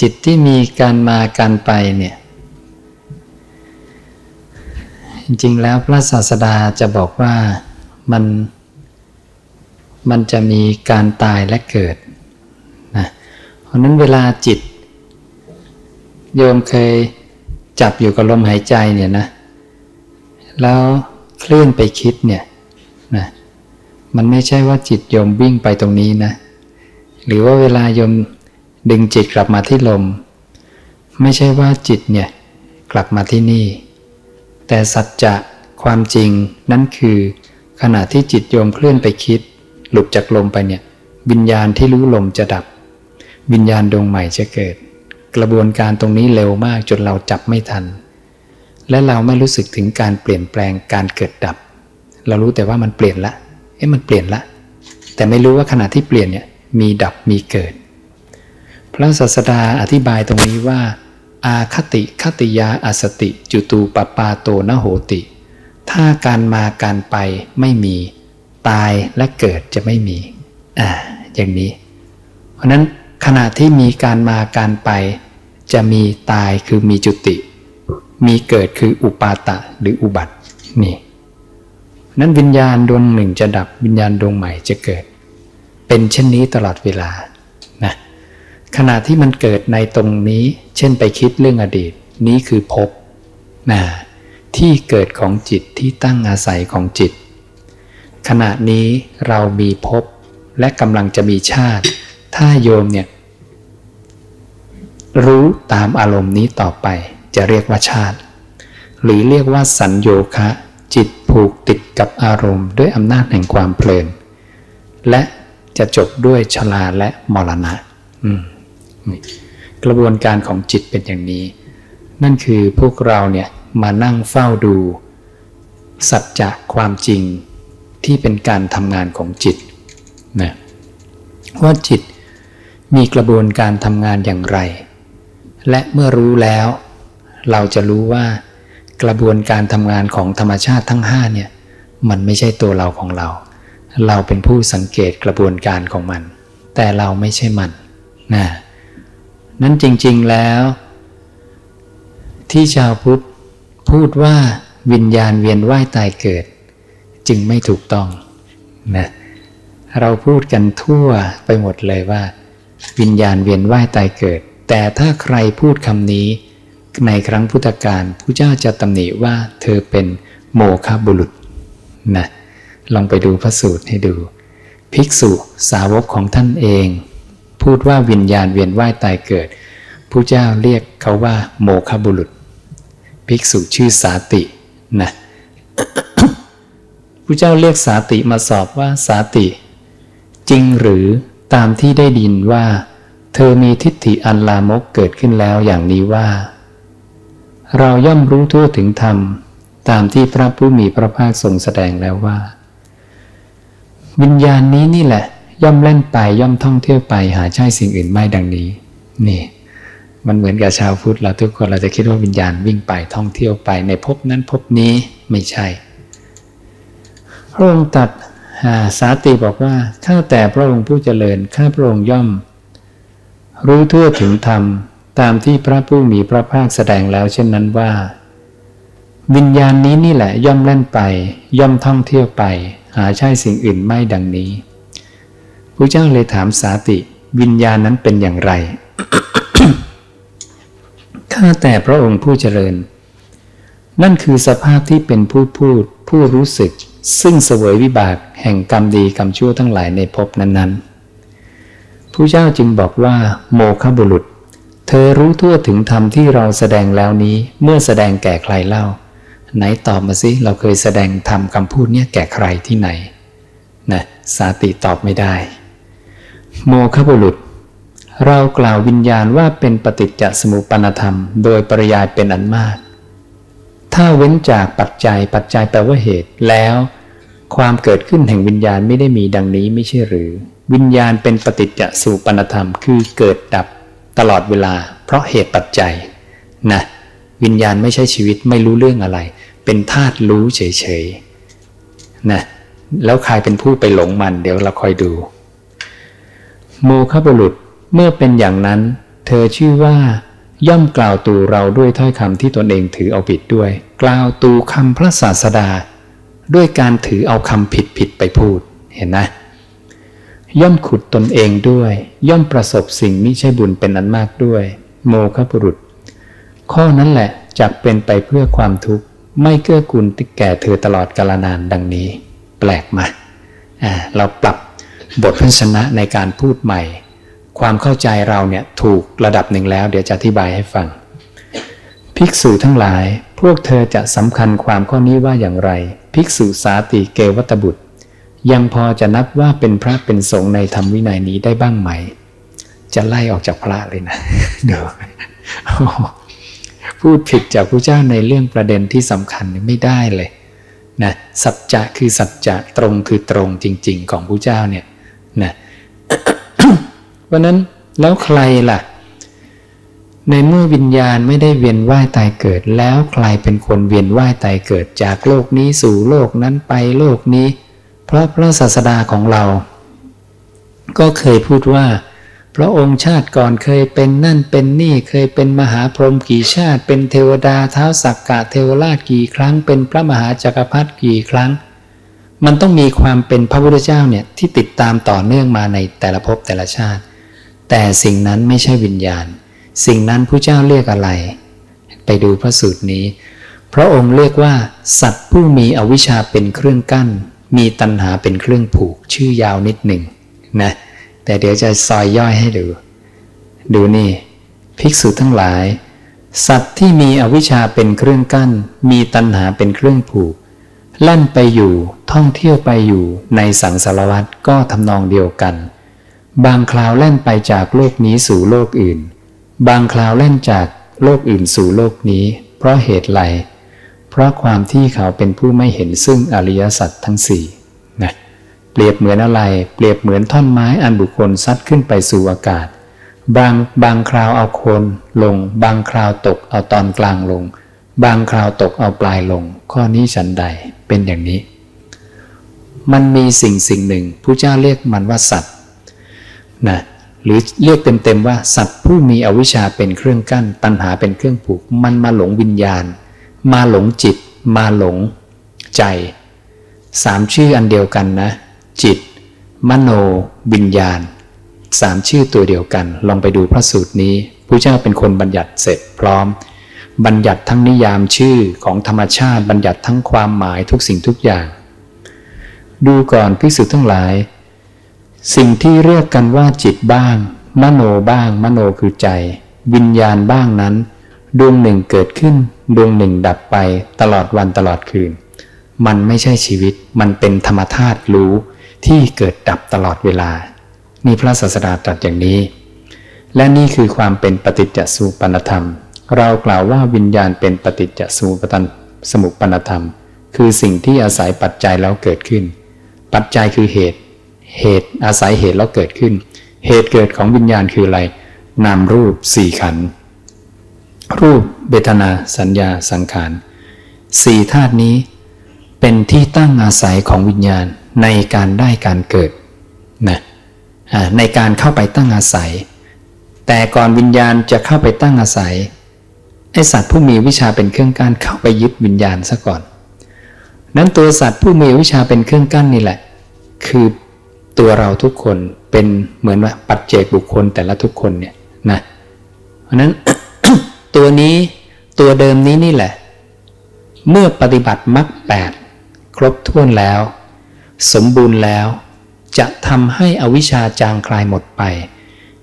จิตที่มีการมาการไปเนี่ย จริงๆแล้วพระศาสดาจะบอกว่ามันมันจะมีการตายและเกิดนะเพราะนั้นเวลาจิต โยมเคยจับอยู่กับลมหายใจเนี่ยนะ แล้วเคลื่อนไปคิดเนี่ยนะมันไม่ใช่ว่าจิตโยมวิ่งไปตรงนี้นะ หรือว่าเวลาโยม ดึงจิตกลับมาที่ลม ไม่ใช่ว่าจิตเนี่ยกลับมาที่นี่ แต่สัจจะความจริงนั่นคือ ขณะที่จิตโยมเคลื่อนไปคิด หลุดจากลมไปเนี่ยวิญญาณที่รู้ลมจะดับ วิญญาณดวงใหม่จะเกิด กระบวนการตรงนี้เร็วมากจนเราจับไม่ทัน และเราไม่รู้สึกถึงการเปลี่ยนแปลงการเกิดดับ เรารู้แต่ว่ามันเปลี่ยนละ เอ๊ะมันเปลี่ยนละ แต่ไม่รู้ว่าขณะที่เปลี่ยนเนี่ยมีดับมีเกิด ระศาสดาอธิบายตรงนี้ว่า อาคติคติยาอสติ จุตูปปาโตนโหติ ถ้าการมาการไปไม่มี ตายและเกิดจะไม่มี อ่า อย่างนี้ เพราะนั้นขณะที่มีการมาการไป จะมีตายคือมีจุติ มีเกิดคืออุปาตะหรืออุบัติ นี่นั้นวิญญาณดวงหนึ่งจะดับวิญญาณดวงใหม่จะเกิด เป็นเช่นนี้ตลอดเวลา ขณะที่มันเกิดในตรงนี้ เช่นไปคิดเรื่องอดีต นี้คือภพนะที่เกิดของจิตที่ตั้งอาศัยของจิต ขณะนี้เรามีภพและกำลังจะมีชาติ ถ้าโยมเนี่ยรู้ตามอารมณ์นี้ต่อไป จะเรียกว่าชาติ หรือเรียกว่าสัญโยคะ จิตผูกติดกับอารมณ์ ด้วยอำนาจแห่งความเพลิน และจะจบด้วยชลาและมรณะ อืม กระบวนการของจิตเป็นอย่างนี้ นั่นคือพวกเราเนี่ยมานั่งเฝ้าดู สัจจะความจริงที่เป็นการทำงานของจิตนะว่าจิตมีกระบวนการทำงานอย่างไร และเมื่อรู้แล้ว เราจะรู้ว่ากระบวนการทำงานของธรรมชาติทั้งห้าเนี่ยมันไม่ใช่ตัวเราของเรา เราเป็นผู้สังเกตกระบวนการของมัน แต่เราไม่ใช่มันนะ นั้นจริง ๆแล้ว ที่ชาวพุทธพูดว่าวิญญาณเวียนว่ายตายเกิด จึงไม่ถูกต้องนะเราพูดกันทั่วไปหมดเลยว่า วิญญาณเวียนว่ายตายเกิด แต่ถ้าใครพูดคำนี้ ในครั้งพุทธกาลผู้เจ้าจะตำหนิว่าเธอเป็นโมฆะบุรุษนะลองไปดูพระสูตรให้ดู ภิกษุสาวกของท่านเอง พูดว่าวิญญาณเวียนว่ายตายเกิดผู้เจ้าเรียกเขาว่า โมฆะบุรุษ ภิกษุชื่อสาตินะผู้เจ้าเรียกสาติมาสอบว่าสาติ จริงหรือตามที่ได้ดินว่า เธอมีทิฏฐิอันลามกเกิดขึ้นแล้วอย่างนี้ว่า เราย่อมรู้ทั่วถึงธรรม ตามที่พระผู้มีพระภาคทรงแสดงแล้วว่า วิญญาณนี้นี่แหละ ย่อมเล่นไปย่อมท่องเที่ยวไปหาใช่สิ่งอื่นไม่ดังนี้ นี่ มันเหมือนกับชาวพุทธเราทุกคนเราจะคิดว่าวิญญาณวิ่งไปท่องเที่ยวไปในภพนั้นภพนี้ไม่ใช่พระองค์ตัดสาติบอกว่าข้าแต่พระองค์ผู้เจริญข้าพระองค์ย่อม รู้ทั่วถึงธรรมตามที่พระผู้มีพระภาคแสดงแล้วเช่นนั้นว่า วิญญาณนี้นี่แหละย่อมเล่นไป ย่อมท่องเที่ยวไป หาใช่สิ่งอื่นไม่ดังนี้ พระเจ้าเลยถามสาติ วิญญาณนั้นเป็นอย่างไร ข้าแต่พระองค์ผู้เจริญ นั่นคือสภาพที่เป็นผู้พูด ผู้รู้สึก ซึ่งเสวยวิบากแห่งกรรมดีกรรมชั่วทั้งหลายในภพนั้นๆผู้เจ้าจึงบอกว่า โมฆะบุรุษ เธอรู้ทั่วถึงธรรมที่เราแสดงแล้วนี้ เมื่อแสดงแก่ใครเล่า ไหนตอบมาสิเราเคยแสดงธรรมคำพูดเนี่ยแก่ใครที่ไหนนะสาติตอบไม่ได้ โมฆะบุรุษ เรากล่าววิญญาณว่าเป็นปฏิจจสมุปปนธรรม โดยปริยายเป็นอันมาก ถ้าเว้นจากปัจจัยปัจจัยแปลว่าเหตุ แล้ว ความเกิดขึ้นแห่งวิญญาณไม่ได้มีดังนี้ไม่ใช่หรือ วิญญาณเป็นปฏิจจสมุปปนธรรม คือเกิดดับตลอดเวลา เพราะเหตุปัจจัยนะวิญญาณไม่ใช่ชีวิตไม่รู้เรื่องอะไร เป็นธาตุรู้เฉยๆนะแล้วใครเป็นผู้ไปหลงมัน เดี๋ยวเราคอยดู โมฆะบุรุษเมื่อเป็นอย่างนั้น เธอชื่อว่า ย่อมกล่าวตูเราด้วยถ้อยคำที่ตนเองถือเอาผิดด้วย กล่าวตูคำพระศาสดา ด้วยการถือเอาคำผิดผิดไปพูดเห็นนะ ย่อมขุดตนเองด้วย ย่อมประสบสิ่งมิใช่บุญเป็นอันมากด้วย โมฆะบุรุษ ข้อนั้นแหละจักเป็นไปเพื่อความทุกข์ไม่เกื้อกูลติแก่เธอตลอดกาลนานดังนี้ แปลกมาอ่าเราปรับ บทพันชนะในการพูดใหม่ ความเข้าใจเราเนี่ยถูกระดับหนึ่งแล้ว เดี๋ยวจะอธิบายให้ฟัง ภิกษุทั้งหลาย พวกเธอจะสำคัญความข้อนี้ว่าอย่างไร ภิกษุสาติเกวัตบุตร ยังพอจะนับว่าเป็นพระเป็นสงฆ์ในธรรมวินัยนี้ได้บ้างไหม จะไล่ออกจากพระเลยนะเดี๋ยวพูดผิดจากพระเจ้าในเรื่องประเด็นที่สำคัญไม่ได้เลยนะสัจจะคือสัจจะตรงคือตรงจริง ๆ ของพระเจ้าเนี่ย นะเพราะนั้นแล้วใครล่ะ ในเมื่อวิญญาณไม่ได้เวียนว่ายตายเกิด แล้วใครเป็นคนเวียนว่ายตายเกิดจากโลกนี้สู่โลกนั้นไปโลกนี้ เพราะพระศาสดาของเรา ก็เคยพูดว่า พระองค์ชาติก่อนเคยเป็นนั่นเป็นนี่เคยเป็นมหาพรหมกี่ชาติ เป็นเทวดาเท้าสักกะเทวราชกี่ครั้ง เป็นพระมหาจักรพรรดิกี่ครั้ง มันต้องมีความเป็นพระพุทธเจ้าเนี่ยที่ติดตามต่อเนื่องมาในแต่ละภพแต่ละชาติ แต่สิ่งนั้นไม่ใช่วิญญาณ สิ่งนั้นผู้เจ้าเรียกอะไร ไปดูพระสูตรนี้ พระองค์เรียกว่า สัตว์ผู้มีอวิชชาเป็นเครื่องกั้น มีตัณหาเป็นเครื่องผูกชื่อยาวนิดหนึ่งนะแต่เดี๋ยวจะซอยย่อยให้ดู ดูนี่ ภิกษุทั้งหลาย สัตว์ที่มีอวิชชาเป็นเครื่องกั้น มีตัณหาเป็นเครื่องผูก ลั่นไปอยู่ท่องเที่ยวไปอยู่ในสังสารวัฏก็ทำนองเดียวกัน บางคราวแล่นไปจากโลกนี้สู่โลกอื่น บางคราวแล่นจากโลกอื่นสู่โลกนี้ เพราะเหตุไรเพราะความที่เขาเป็นผู้ไม่เห็นซึ่งอริยสัจทั้งสี่นะเปรียบเหมือนอะไร เปรียบเหมือนท่อนไม้อันบุคคลซัดขึ้นไปสู่อากาศ บางบางคราวเอาโคนลง บางคราวตกเอาตอนกลางลง บางคราวตกเอาปลายลง ข้อนี้ฉันใดเป็นอย่างนี้ มันมีสิ่งสิ่งหนึ่งผู้เจ้าเรียกมันว่าสัตว์นะหรือเรียกเต็มๆว่าสัตว์ผู้มีอวิชชาเป็นเครื่องกั้น ตัณหาเป็นเครื่องผูก มันมาหลงวิญญาณ มาหลงจิต มาหลงใจสามชื่ออันเดียวกันนะ จิต มโนวิญญาณสามชื่อตัวเดียวกัน ลองไปดูพระสูตรนี้พระเจ้าเป็นคนบัญญัติเสร็จพร้อม บัญญัติทั้งนิยามชื่อของธรรมชาติบัญญัติทั้งความหมายทุกสิ่งทุกอย่าง ดูก่อนพิสุทั้งหลาย สิ่งที่เรียกกันว่าจิตบ้าง มโนบ้าง มโนคือใจ วิญญาณบ้างนั้น ดวงหนึ่งเกิดขึ้น ดวงหนึ่งดับไปตลอดวันตลอดคืน มันไม่ใช่ชีวิตมันเป็นธรรมธาตุรู้ที่เกิดดับตลอดเวลา นี่พระศาสดาตรัสอย่างนี้ และนี่คือความเป็นปฏิจจสุปนธรรม เรากล่าวว่าวิญญาณเป็นปฏิจจสมุปนสมุปนธรรม คือสิ่งที่อาศัยปัจจัยแล้วเกิดขึ้น ปัจจัยคือเหตุ เหตุอาศัยเหตุแล้วเกิดขึ้น เหตุเกิดของวิญญาณคืออะไร นามรูปสี่ขัน รูปเบทนา สัญญา สังขารสี่ธาตุนี้ เป็นที่ตั้งอาศัยของวิญญาณในการได้การเกิดนะในการเข้าไปตั้งอาศัย แต่ก่อนวิญญาณจะเข้าไปตั้งอาศัย ไอสัตว์ผู้มีวิชาเป็นเครื่องกั้นเข้าไปยึดวิญญาณซะก่อน นั้นตัวสัตว์ผู้มีวิชาเป็นเครื่องกั้นนี่แหละ คือตัวเราทุกคนเป็นเหมือนว่าปัจเจกบุคคลแต่ละทุกคนเนี่ยนะเพราะนั้นตัวนี้ตัวเดิมนี้นี่แหละ เมื่อปฏิบัติมรรคแปดครบถ้วนแล้ว สมบูรณ์แล้ว จะทำให้อวิชชาจางคลายหมดไป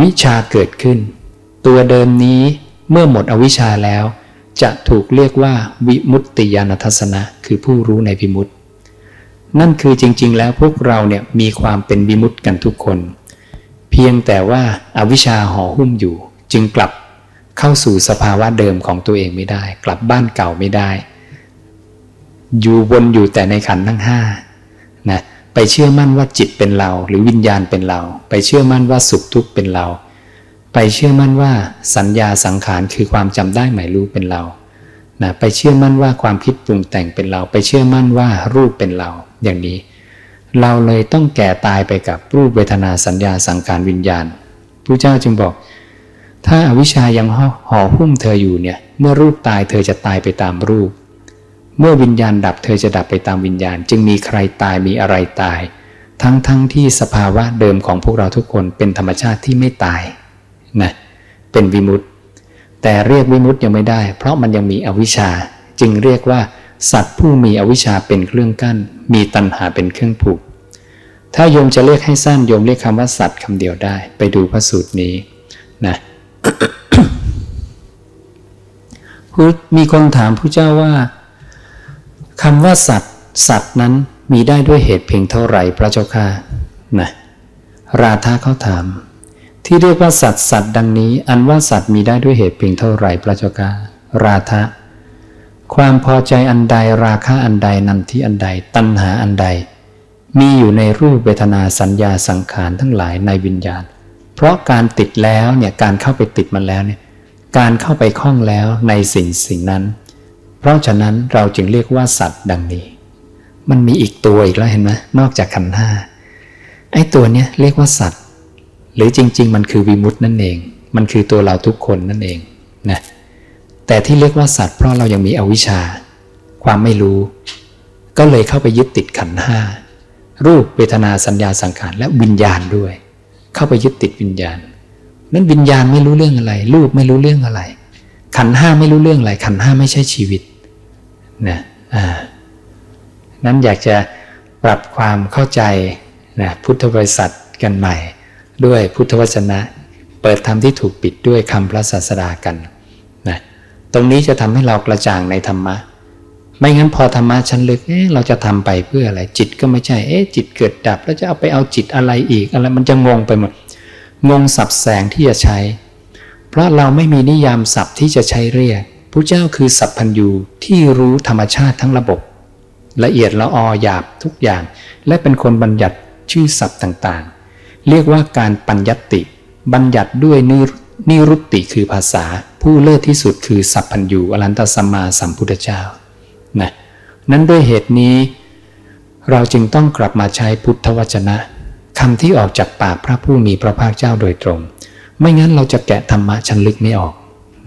วิชาเกิดขึ้น ตัวเดิมนี้ เมื่อหมดอวิชชาแล้ว จะถูกเรียกว่าวิมุตติญาณทัศนะ คือผู้รู้ในวิมุตติ นั่นคือจริง ๆ แล้วพวกเราเนี่ยมีความเป็นวิมุตติกันทุกคน เพียงแต่ว่าอาวิชชาห่อหุ้มอยู่ จึงกลับเข้าสู่สภาวะเดิมของตัวเองไม่ได้ กลับบ้านเก่าไม่ได้ อยู่วนอยู่แต่ในขันทั้งห้านะไปเชื่อมั่นว่าจิตเป็นเรา หรือวิญญาณเป็นเรา ไปเชื่อมั่นว่าสุขทุกข์เป็นเรา ไปเชื่อมั่นว่าสัญญาสังขารคือความจำได้หมายรู้เป็นเรานะไปเชื่อมั่นว่าความคิดปรุงแต่งเป็นเรา ไปเชื่อมั่นว่ารูปเป็นเรา อย่างนี้ เราเลยต้องแก่ตายไปกับรูปเวทนาสัญญาสังขารวิญญาณพระเจ้าจึงบอก ถ้าอาวิชชายังห่อห,อหุ้มเธออยู่เนี่ยเมื่อรูปตายเธอจะตายไปตามรูป เมื่อวิญญาณดับเธอจะดับไปตามวิญญาณ จึงมีใครตายมีอะไรตาย ทั้งทั้งที่สภาวะเดิมของพวกเราทุกคนเป็นธรรมชาติที่ไม่ตาย นะเป็นวิมุตติแต่เรียกวิมุตติยังไม่ได้ เพราะมันยังมีอวิชชา จึงเรียกว่า สัตว์ผู้มีอวิชชาเป็นเครื่องกั้น มีตัณหาเป็นเครื่องผูก ถ้าโยมจะเรียกให้สั้นโยมเรียกคำว่าสัตว์คำเดียวได้ ไปดูพระสูตรนี้นะมีคนถามผู้เจ้าว่าคำว่าสัตว์ สัตว์นั้นมีได้ด้วยเหตุเพียงเท่าไหร่พระเจ้าค่ะนะราธาเขาถาม ที่เรียกว่าสัตว์สัตว์ดังนี้ อันว่าสัตว์มีได้ด้วยเหตุเพียงเท่าไหร่พระเจ้าค่ะราธะความพอใจอันใดราคะอันใดนันทิอันใด ตัณหาอันใด มีอยู่ในรูปเวทนาสัญญาสังขารทั้งหลายในวิญญาณ เพราะการติดแล้วเนี่ยการเข้าไปติดมันแล้วเนี่ยการเข้าไปคล้องแล้วในสิ่งสิ่งนั้น เพราะฉะนั้นเราจึงเรียกว่าสัตว์ดังนี้ มันมีอีกตัวอีกแล้วเห็นไหมนอกจากขันธ์ห้าไอ้ตัวเนี้ยเรียกว่าสัตว์ หรือจริง ๆ มันคือวิมุตินั่นเอง มันคือตัวเราทุกคนนั่นเองนะแต่ที่เรียกว่าสัตว์เพราะเรายังมีอวิชชา ความไม่รู้ ก็เลยเข้าไปยึดติดขันห้ารูปเวทนาสัญญาสังขารและวิญญาณด้วย เข้าไปยึดติดวิญญาณ นั้นวิญญาณไม่รู้เรื่องอะไร รูปไม่รู้เรื่องอะไร ขันห้าไม่รู้เรื่องอะไร ขันห้าไม่ใช่ชีวิตนะอ่านั้นอยากจะปรับความเข้าใจนะพุทธบริษัทกันใหม่ ด้วยพุทธวจนะ เปิดธรรมที่ถูกปิดด้วยคำพระศาสดากันนะตรงนี้จะทำให้เรากระจ่างในธรรมะ ไม่งั้นพอธรรมะชั้นลึกเอ๊ะเราจะทำไปเพื่ออะไรจิตก็ไม่ใช่เอ๊ะจิตเกิดดับ แล้วจะเอาไปเอาจิตอะไรอีกอะไรมันจะงงไปหมดงงสับแสงที่จะใช้ เพราะเราไม่มีนิยามศัพท์ที่จะใช้เรียกพระเจ้าคือสัพพัญญูที่รู้ธรรมชาติทั้งระบบ ละเอียดละออหยาบทุกอย่าง และเป็นคนบัญญัติชื่อศัพท์ต่าง เรียกว่าการปัญญติ บัญญัติด้วยนินิรุตติคือภาษา ผู้เลิศที่สุดคือสัพพัญญูอรันตสัมมาสัมพุทธเจ้านะนั้นด้วยเหตุนี้ เราจึงต้องกลับมาใช้พุทธวจนะคำที่ออกจากปากพระผู้มีพระภาคเจ้าโดยตรง ไม่งั้นเราจะแกะธรรมะชั้นลึกไม่ออก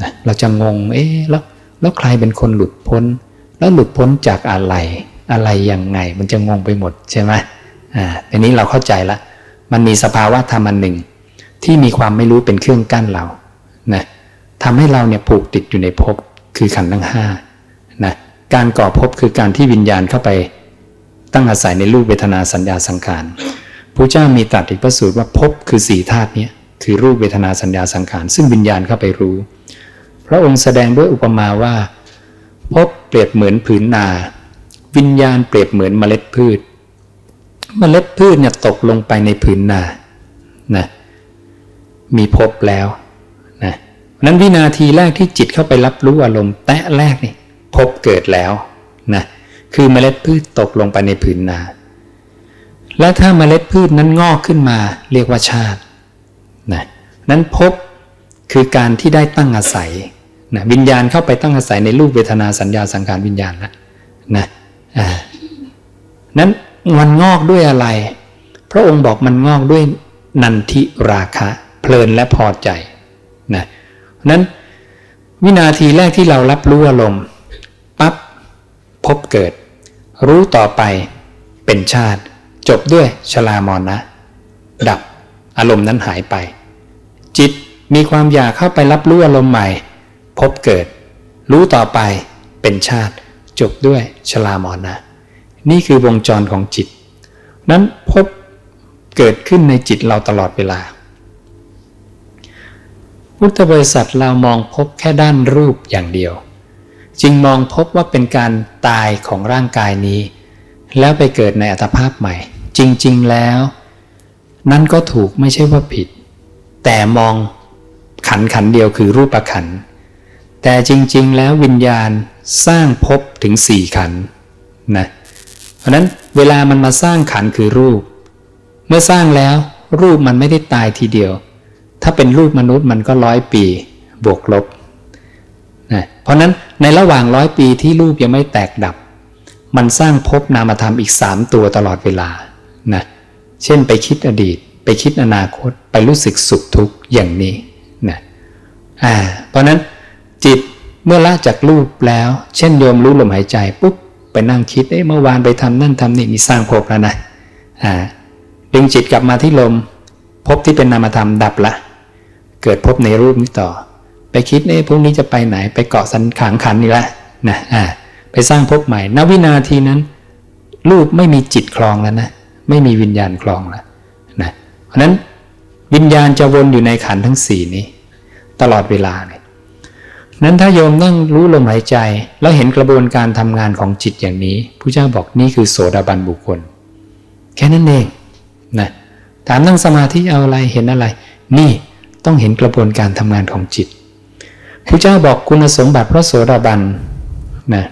นะเราจะงงเอ๊ะแล้วแล้วใครเป็นคนหลุดพ้น แล้วหลุดพ้นจากอะไร อะไรยังไง มันจะงงไปหมดใช่ไหมอ่าทีนี้เราเข้าใจละ มันมีสภาวะธรรมอันหนึ่ง ที่มีความไม่รู้เป็นเครื่องกั้นเรานะทำให้เราเนี่ยผูกติดอยู่ในภพคือขันธ์ทั้งห้านะการก่อภพคือการที่วิญญาณเข้าไปตั้งอาศัยในรูปเวทนาสัญญาสังขารพระเจ้ามีตรัสอีกพระสูตรว่าภพคือสี่ธาตุนี้คือรูปเวทนาสัญญาสังขารซึ่งวิญญาณเข้าไปรู้ พระองค์แสดงด้วยอุปมาว่าภพเปรียบเหมือนผืนนา วิญญาณเปรียบเหมือนเมล็ดพืช เมล็ดพืชเนี่ยตกลงไปในผืนนานะมีภพแล้วนะนั้นวินาทีแรกที่จิตเข้าไปรับรู้อารมณ์แตะแรกนี่ภพเกิดแล้วนะคือเมล็ดพืชตกลงไปในผืนนา และถ้าเมล็ดพืชนั้นงอกขึ้นมาเรียกว่าชาตินะนั้นภพคือการที่ได้ตั้งอาศัยนะวิญญาณเข้าไปตั้งอาศัยในรูปเวทนาสัญญาสังขารวิญญาณแล้วนะนั้น มันงอกด้วยอะไร พระองค์บอกมันงอกด้วยนันทิราคะ เพลินและพอใจนะนั้นวินาทีแรกที่เรารับรู้อารมณ์ปั๊บพบเกิด รู้ต่อไปเป็นชาติ จบด้วยชลามรณะ ดับอารมณ์นั้นหายไป จิตมีความอยากเข้าไปรับรู้อารมณ์ใหม่ พบเกิด รู้ต่อไปเป็นชาติ จบด้วยชลามรณะ นี่คือวงจรของจิต นั้นพบเกิดขึ้นในจิตเราตลอดเวลา พุทธบริษัทเรามองพบแค่ด้านรูปอย่างเดียว จึงมองพบว่าเป็นการตายของร่างกายนี้ แล้วไปเกิดในอัตภาพใหม่ จริง ๆ แล้ว นั่นก็ถูกไม่ใช่ว่าผิด แต่มองขันขันเดียวคือรูปขัน แต่จริง ๆ แล้ววิญญาณสร้างภพถึงสี่ขันนะ เพราะนั้นเวลามันมาสร้างขันคือรูป เมื่อสร้างแล้วรูปมันไม่ได้ตายทีเดียว ถ้าเป็นรูปมนุษย์มันก็ร้อยปีบวกลบนะเพราะนั้นในระหว่างร้อยปีที่รูปยังไม่แตกดับ มันสร้างภพนามธรรมอีกสามตัวตลอดเวลานะเช่นไปคิดอดีต ไปคิดอนาคตไปรู้สึกสุขทุกข์อย่างนี้นะอ่าเพราะนั้นจิตเมื่อละจากรูปแล้ว เช่นโยมรู้ลมหายใจปุ๊บ นั่งคิดเอ๊ะเมื่อวานไปทำนั่นทำนี่นี่สร้างภพแล้วนะอ่าดึงจิตกลับมาที่ลมภพที่เป็นนามธรรมดับละ เกิดภพในรูปนี้ต่อ ไปคิดเอ๊ะพรุ่งนี้จะไปไหน ไปเกาะสันขางขันนี่ละนะอ่าไปสร้างภพใหม่ณวินาทีนั้น รูปไม่มีจิตคลองแล้วนะไม่มีวิญญาณคลองแล้วนะเพราะนั้นวิญญาณจะวนอยู่ในขันทั้งสี่นี้ ตลอดเวลาเลย นั้นถ้าโยมนั่งรู้ลมหายใจ แล้วเห็นกระบวนการทำงานของจิตอย่างนี้พระเจ้าบอกนี่คือโสดาบันบุคคล แค่นั้นเองนะถามนั่งสมาธิเอาอะไรเห็นอะไร นี่ต้องเห็นกระบวนการทำงานของจิตพระเจ้าบอกคุณสมบัติพระโสดาบันนะ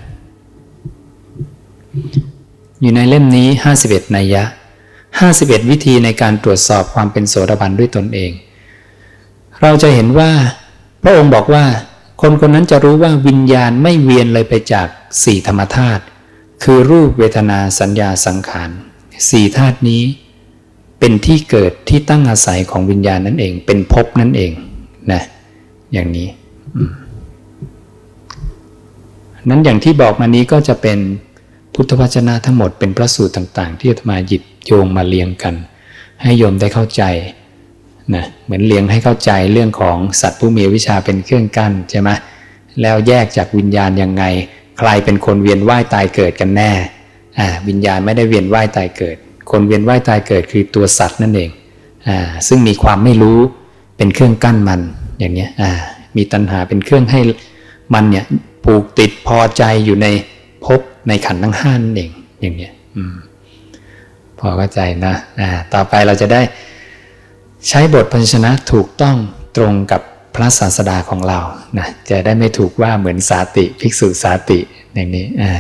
อยู่ในเล่มนี้ 51นัยยะ 51 วิธีในการตรวจสอบความเป็นโสดาบันด้วยตนเอง เราจะเห็นว่า พระองค์บอกว่า คนคนนั้นจะรู้ว่าวิญญาณไม่เวียนเลยไปจากสี่ธรรมธาตุคือรูปเวทนาสัญญาสังขารสี่ธาตุนี้ เป็นที่เกิดที่ตั้งอาศัยของวิญญาณนั่นเอง เป็นภพนั่นเองนะอย่างนี้นั้นอย่างที่บอกมานี้ก็จะเป็นพุทธวจนะทั้งหมดเป็นพระสูตรต่าง ๆ ที่อาตมาหยิบโยงมาเรียงกัน ให้โยมได้เข้าใจ นะเหมือนเรียงให้เข้าใจเรื่องของสัตว์ผู้มีวิชาเป็นเครื่องกั้นใช่ไหมแล้วแยกจากวิญญาณยังไง ใครเป็นคนเวียนว่ายตายเกิดกันแน่อ่าวิญญาณไม่ได้เวียนว่ายตายเกิด คนเวียนว่ายตายเกิดคือตัวสัตว์นั่นเองอ่าซึ่งมีความไม่รู้เป็นเครื่องกั้นมันอย่างเนี้ยอ่ามีตัณหาเป็นเครื่องให้มันเนี่ยผูกติดพอใจอยู่ในภพในขันธ์ทั้งห้านั่นเองอย่างเนี้ยอืมพอเข้าใจนะอ่าต่อไปเราจะได้ ใช้บทพันชนะถูกต้องตรงกับพระศาสดาของเรานะจะได้ไม่ถูกว่าเหมือนสาติ ภิกษุสาติอย่างนี้อ่า